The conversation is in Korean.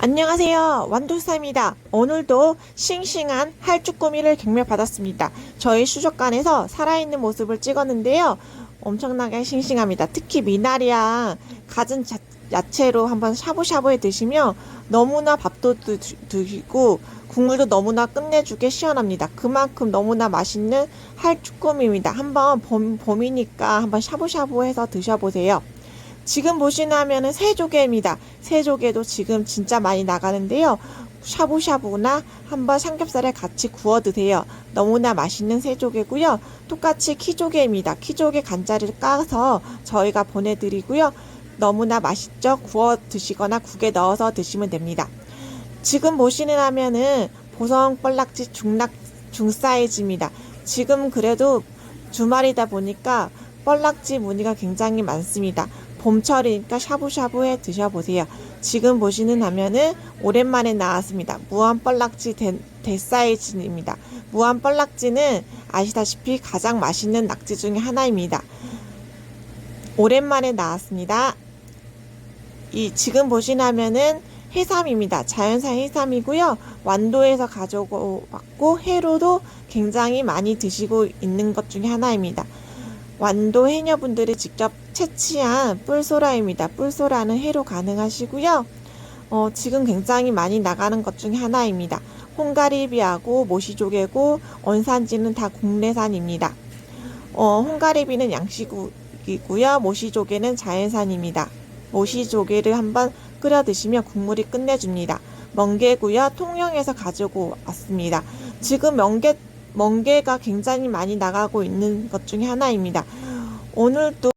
안녕하세요. 완두사입니다. 오늘도 싱싱한 할쭈꾸미를 경매받았습니다. 저희 수족관에서 살아있는 모습을 찍었는데요. 엄청나게 싱싱합니다. 특히 미나리랑 갖은 자- 야채로 한번 샤브샤브해 드시면 너무나 밥도 드- 드시고 국물도 너무나 끝내주게 시원합니다. 그만큼 너무나 맛있는 할쭈꾸미입니다. 한번 봄, 봄이니까 한번 샤브샤브해서 드셔보세요. 지금 보시는 화면은 새조개입니다. 새조개도 지금 진짜 많이 나가는데요. 샤브샤브나 한번 삼겹살에 같이 구워 드세요. 너무나 맛있는 새조개고요. 똑같이 키조개입니다. 키조개 간자리를 까서 저희가 보내드리고요. 너무나 맛있죠? 구워 드시거나 국에 넣어서 드시면 됩니다. 지금 보시는 화면은 보성 뻘락지 중락 중 사이즈입니다. 지금 그래도 주말이다 보니까 뻘락지 무늬가 굉장히 많습니다. 봄철이니까 샤브샤브해 드셔보세요. 지금 보시는 화면은 오랜만에 나왔습니다. 무한 뻘락지 대, 대사이즈입니다. 무한 뻘락지는 아시다시피 가장 맛있는 낙지 중에 하나입니다. 오랜만에 나왔습니다. 이 지금 보시는 화면은 해삼입니다. 자연산 해삼이고요. 완도에서 가져왔고 해로도 굉장히 많이 드시고 있는 것 중에 하나입니다. 완도 해녀분들이 직접 채취한 뿔소라입니다. 뿔소라는 해로 가능하시고요. 어, 지금 굉장히 많이 나가는 것 중에 하나입니다. 홍가리비하고 모시조개고 원산지는 다 국내산입니다. 어, 홍가리비는 양식이고요. 모시조개는 자연산입니다. 모시조개를 한번 끓여 드시면 국물이 끝내줍니다. 멍게고요. 통영에서 가지고 왔습니다. 지금 멍게 멍게가 굉장히 많이 나가고 있는 것 중에 하나입니다. 오늘도